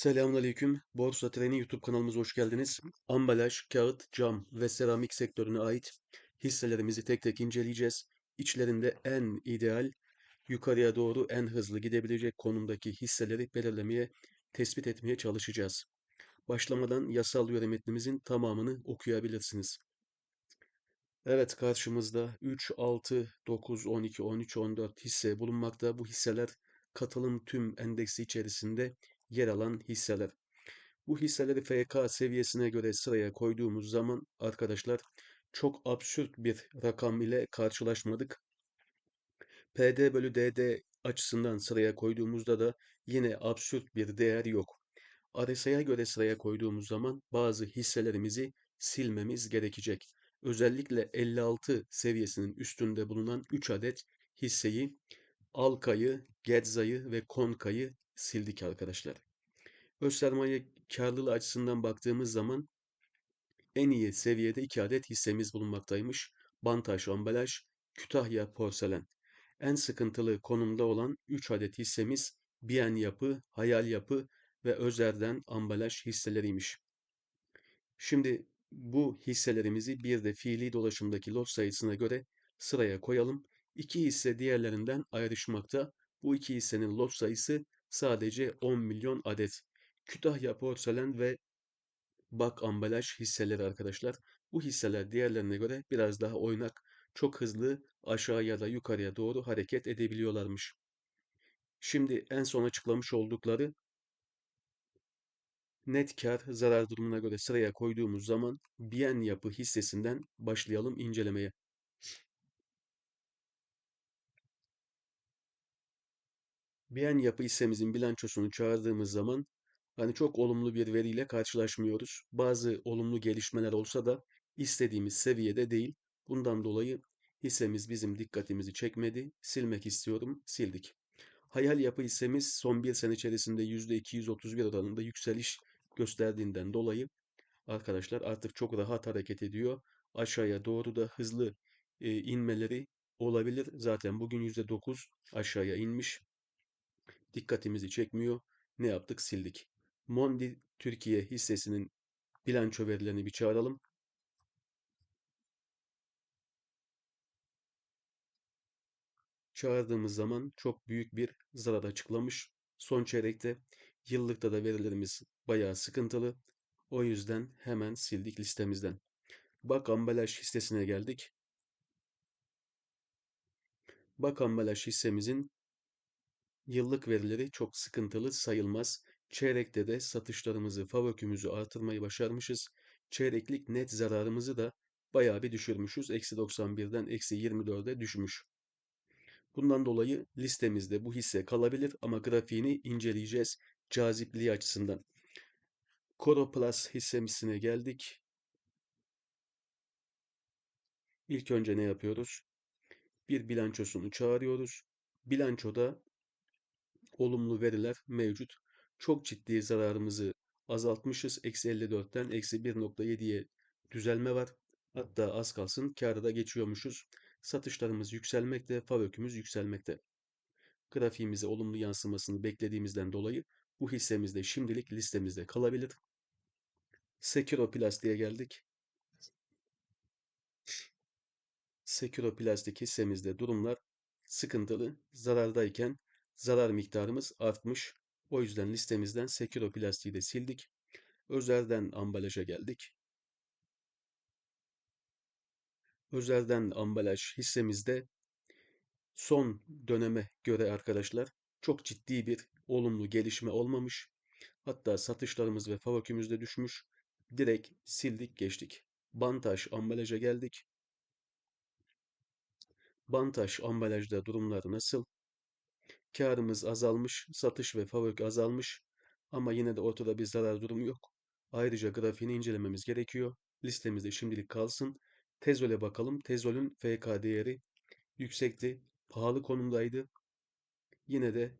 Selamünaleyküm. Borsa Treni YouTube kanalımıza hoş geldiniz. Ambalaj, kağıt, cam ve seramik sektörüne ait hisselerimizi tek tek inceleyeceğiz. İçlerinde en ideal, yukarıya doğru en hızlı gidebilecek konumdaki hisseleri belirlemeye, tespit etmeye çalışacağız. Başlamadan yasal üye metnimizin tamamını okuyabilirsiniz. Evet karşımızda 3, 6, 9, 12, 13, 14 hisse bulunmakta. Bu hisseler katılım tüm endeksi içerisinde yer alan hisseler. Bu hisseleri FK seviyesine göre sıraya koyduğumuz zaman arkadaşlar çok absürt bir rakam ile karşılaşmadık. PD bölü DD açısından sıraya koyduğumuzda da yine absürt bir değer yok. RSI'ye göre sıraya koyduğumuz zaman bazı hisselerimizi silmemiz gerekecek. Özellikle 56 seviyesinin üstünde bulunan 3 adet hisseyi Alka'yı, Gedza'yı ve Konka'yı sildik arkadaşlar. Öz sermaye karlılığı açısından baktığımız zaman en iyi seviyede 2 adet hissemiz bulunmaktaymış. Bantaş Ambalaj, Kütahya Porselen. En sıkıntılı konumda olan 3 adet hissemiz Biyen Yapı, Hayal Yapı ve Özer'den ambalaj hisseleriymiş. Şimdi bu hisselerimizi bir de fiili dolaşımdaki lot sayısına göre sıraya koyalım. İki hisse diğerlerinden ayrışmakta. Bu iki hissenin lot sayısı sadece 10 milyon adet. Kütahya Porselen ve Bak Ambalaj hisseleri arkadaşlar. Bu hisseler diğerlerine göre biraz daha oynak, çok hızlı aşağı ya da yukarıya doğru hareket edebiliyorlarmış. Şimdi en son açıklamış oldukları net kar zarar durumuna göre sıraya koyduğumuz zaman Biyen Yapı hissesinden başlayalım incelemeye. Biyen Yapı hissemizin bilançosunu çağırdığımız zaman hani çok olumlu bir veriyle karşılaşmıyoruz. Bazı olumlu gelişmeler olsa da istediğimiz seviyede değil. Bundan dolayı hissemiz bizim dikkatimizi çekmedi. Silmek istiyorum, sildik. Hayal yapı hissemiz son bir sene içerisinde %231 oranında yükseliş gösterdiğinden dolayı arkadaşlar artık çok rahat hareket ediyor. Aşağıya doğru da hızlı inmeleri olabilir. Zaten bugün %9 aşağıya inmiş. Dikkatimizi çekmiyor. Ne yaptık? Sildik. Mondi Türkiye hissesinin bilanço verilerini bir çağıralım. Çağırdığımız zaman çok büyük bir zarar açıklamış. Son çeyrekte yıllıkta da verilerimiz bayağı sıkıntılı. O yüzden hemen sildik listemizden. Bak ambalaj hissesine geldik. Bak ambalaj hissemizin yıllık verileri çok sıkıntılı sayılmaz. Çeyrekte de satışlarımızı, favökümüzü artırmayı başarmışız. Çeyreklik net zararımızı da bayağı bir düşürmüşüz. Eksi 91'den eksi 24'e düşmüş. Bundan dolayı listemizde bu hisse kalabilir ama grafiğini inceleyeceğiz cazipliği açısından. Coro Plus hissemizine geldik. İlk önce ne yapıyoruz? Bir bilançosunu çağırıyoruz. Bilançoda olumlu veriler mevcut. Çok ciddi zararımızı azaltmışız. Eksi 54'ten eksi 1.7'ye düzelme var. Hatta az kalsın kârı da geçiyormuşuz. Satışlarımız yükselmekte, favökümüz yükselmekte. Grafiğimize olumlu yansımasını beklediğimizden dolayı bu hissemiz de şimdilik listemizde kalabilir. Sekiro geldik. Sekiro Plastik hissemizde durumlar sıkıntılı. Zarardayken zarar miktarımız artmış. O yüzden listemizden Sekiro Plastik'i de sildik. Özer'den ambalaja geldik. Özer'den ambalaj hissemizde son döneme göre arkadaşlar çok ciddi bir olumlu gelişme olmamış. Hatta satışlarımız ve favökümüz de düşmüş. Direkt sildik geçtik. Bantaş ambalaja geldik. Bantaş ambalajda durumları nasıl? Karımız azalmış, satış ve favök azalmış ama yine de ortada bir zarar durumu yok. Ayrıca grafiğini incelememiz gerekiyor. Listemizde şimdilik kalsın. Tezol'e bakalım. Tezol'ün FK değeri yüksekti, pahalı konumdaydı. Yine de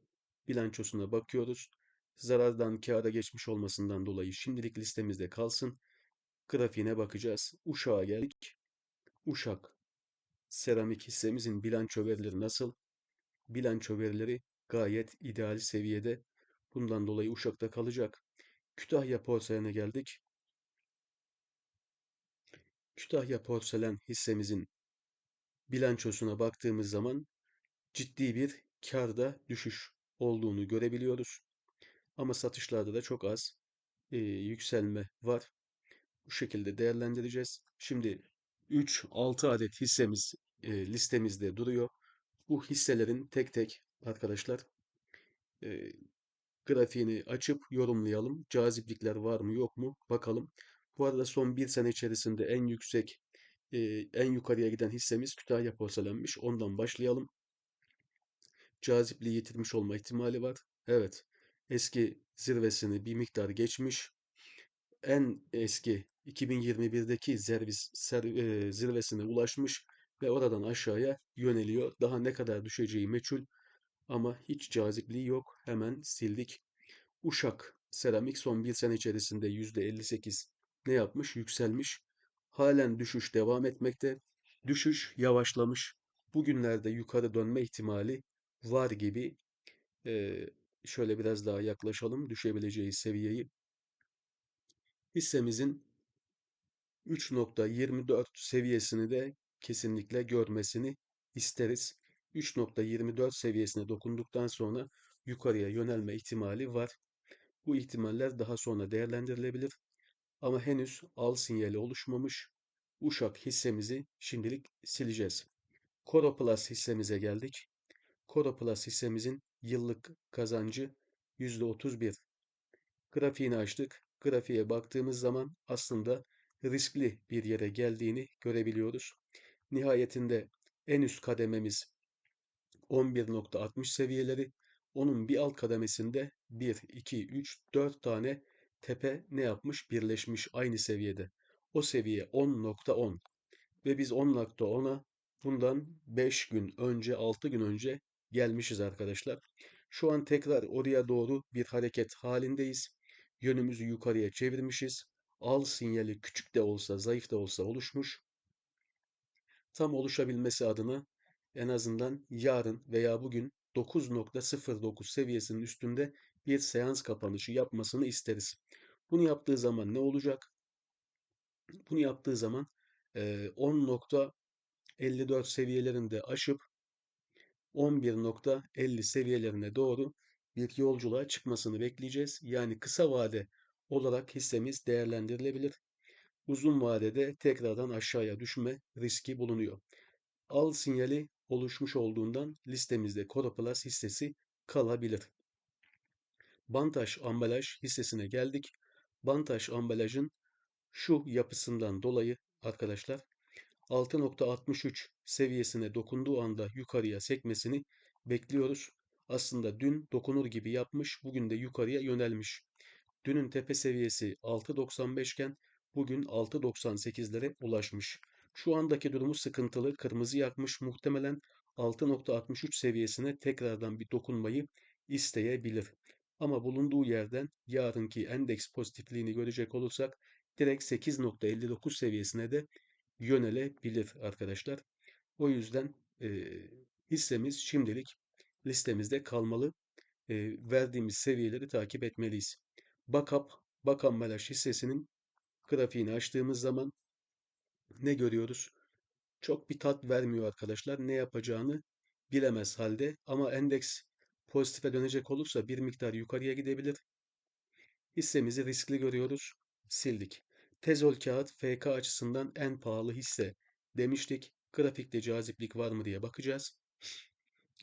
bilançosuna bakıyoruz. Zarardan kâra geçmiş olmasından dolayı şimdilik listemizde kalsın. Grafiğine bakacağız. Uşak'a geldik. Uşak seramik hissemizin bilanço verileri nasıl? Bilanço verileri gayet ideal seviyede. Bundan dolayı Uşak'ta kalacak. Kütahya Porselen'e geldik. Kütahya Porselen hissemizin bilançosuna baktığımız zaman ciddi bir kârda düşüş olduğunu görebiliyoruz. Ama satışlarda da çok az e, yükselme var. Bu şekilde değerlendireceğiz. Şimdi 3-6 adet hissemiz e, listemizde duruyor. Bu hisselerin tek tek arkadaşlar e, grafiğini açıp yorumlayalım. Caziplikler var mı yok mu bakalım. Bu arada son bir sene içerisinde en yüksek, e, en yukarıya giden hissemiz Kütahya Porselen'miş. Ondan başlayalım. Cazipliği yitirmiş olma ihtimali var. Evet, eski zirvesini bir miktar geçmiş. En eski 2021'deki zervis, ser, e, zirvesine ulaşmış ve oradan aşağıya yöneliyor. Daha ne kadar düşeceği meçhul ama hiç cazipliği yok. Hemen sildik. Uşak Seramik son bir sene içerisinde %58 ne yapmış? Yükselmiş. Halen düşüş devam etmekte. Düşüş yavaşlamış. Bugünlerde yukarı dönme ihtimali var gibi. Ee, şöyle biraz daha yaklaşalım düşebileceği seviyeyi. Hissemizin 3.24 seviyesini de kesinlikle görmesini isteriz. 3.24 seviyesine dokunduktan sonra yukarıya yönelme ihtimali var. Bu ihtimaller daha sonra değerlendirilebilir ama henüz al sinyali oluşmamış. Uşak hissemizi şimdilik sileceğiz. Coroplast hissemize geldik. Coroplast hissemizin yıllık kazancı %31. Grafiğini açtık. Grafiğe baktığımız zaman aslında riskli bir yere geldiğini görebiliyoruz. Nihayetinde en üst kadememiz 11.60 seviyeleri. Onun bir alt kademesinde 1, 2, 3, 4 tane tepe ne yapmış? Birleşmiş aynı seviyede. O seviye 10.10 ve biz 10.10'a bundan 5 gün önce, 6 gün önce gelmişiz arkadaşlar. Şu an tekrar oraya doğru bir hareket halindeyiz. Yönümüzü yukarıya çevirmişiz. Al sinyali küçük de olsa, zayıf da olsa oluşmuş. Tam oluşabilmesi adına en azından yarın veya bugün 9.09 seviyesinin üstünde bir seans kapanışı yapmasını isteriz. Bunu yaptığı zaman ne olacak? Bunu yaptığı zaman 10.54 seviyelerinde aşıp 11.50 seviyelerine doğru bir yolculuğa çıkmasını bekleyeceğiz. Yani kısa vade olarak hissemiz değerlendirilebilir. Uzun vadede tekrardan aşağıya düşme riski bulunuyor. Al sinyali oluşmuş olduğundan listemizde Coroplast hissesi kalabilir. Bantaş ambalaj hissesine geldik. Bantaş ambalajın şu yapısından dolayı arkadaşlar 6.63 seviyesine dokunduğu anda yukarıya sekmesini bekliyoruz. Aslında dün dokunur gibi yapmış, bugün de yukarıya yönelmiş. Dünün tepe seviyesi 6.95 iken bugün 6.98'lere ulaşmış. Şu andaki durumu sıkıntılı, kırmızı yakmış, muhtemelen 6.63 seviyesine tekrardan bir dokunmayı isteyebilir. Ama bulunduğu yerden yarınki endeks pozitifliğini görecek olursak direkt 8.59 seviyesine de yönelebilir arkadaşlar. O yüzden e, hissemiz şimdilik listemizde kalmalı. E, verdiğimiz seviyeleri takip etmeliyiz. Bakap, Bakambalaj hissesinin grafiğini açtığımız zaman ne görüyoruz? Çok bir tat vermiyor arkadaşlar. Ne yapacağını bilemez halde ama endeks pozitife dönecek olursa bir miktar yukarıya gidebilir. Hissemizi riskli görüyoruz. Sildik. Tezol kağıt FK açısından en pahalı hisse demiştik. Grafikte caziplik var mı diye bakacağız.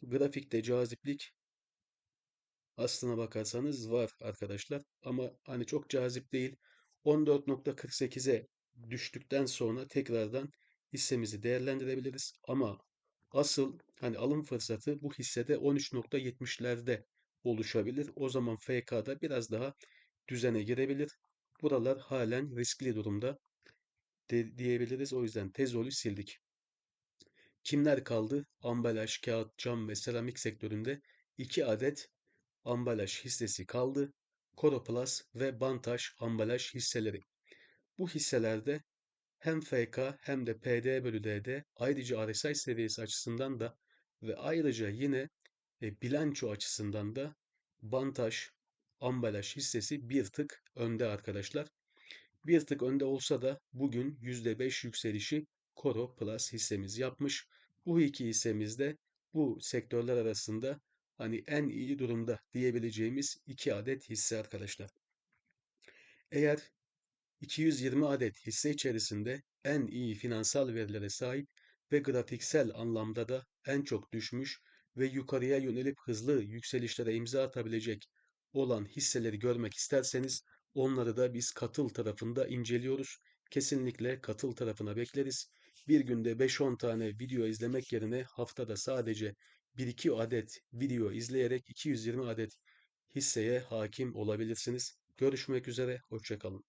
Grafikte caziplik aslına bakarsanız var arkadaşlar ama hani çok cazip değil. 14.48'e düştükten sonra tekrardan hissemizi değerlendirebiliriz. Ama asıl hani alım fırsatı bu hissede 13.70'lerde oluşabilir. O zaman FK'da biraz daha düzene girebilir. Buralar halen riskli durumda de, diyebiliriz. O yüzden tezolü sildik. Kimler kaldı? Ambalaj, kağıt, cam ve seramik sektöründe 2 adet ambalaj hissesi kaldı. Coroplast ve Bantaj ambalaj hisseleri. Bu hisselerde hem FK hem de PD bölü DD ayrıca RSI seviyesi açısından da ve ayrıca yine e, bilanço açısından da Bantaj ambalaj hissesi bir tık önde arkadaşlar. Bir tık önde olsa da bugün %5 yükselişi Koro Plus hissemiz yapmış. Bu iki hissemiz de bu sektörler arasında hani en iyi durumda diyebileceğimiz iki adet hisse arkadaşlar. Eğer 220 adet hisse içerisinde en iyi finansal verilere sahip ve grafiksel anlamda da en çok düşmüş ve yukarıya yönelip hızlı yükselişlere imza atabilecek olan hisseleri görmek isterseniz onları da biz katıl tarafında inceliyoruz. Kesinlikle katıl tarafına bekleriz. Bir günde 5-10 tane video izlemek yerine haftada sadece 1-2 adet video izleyerek 220 adet hisseye hakim olabilirsiniz. Görüşmek üzere, hoşçakalın.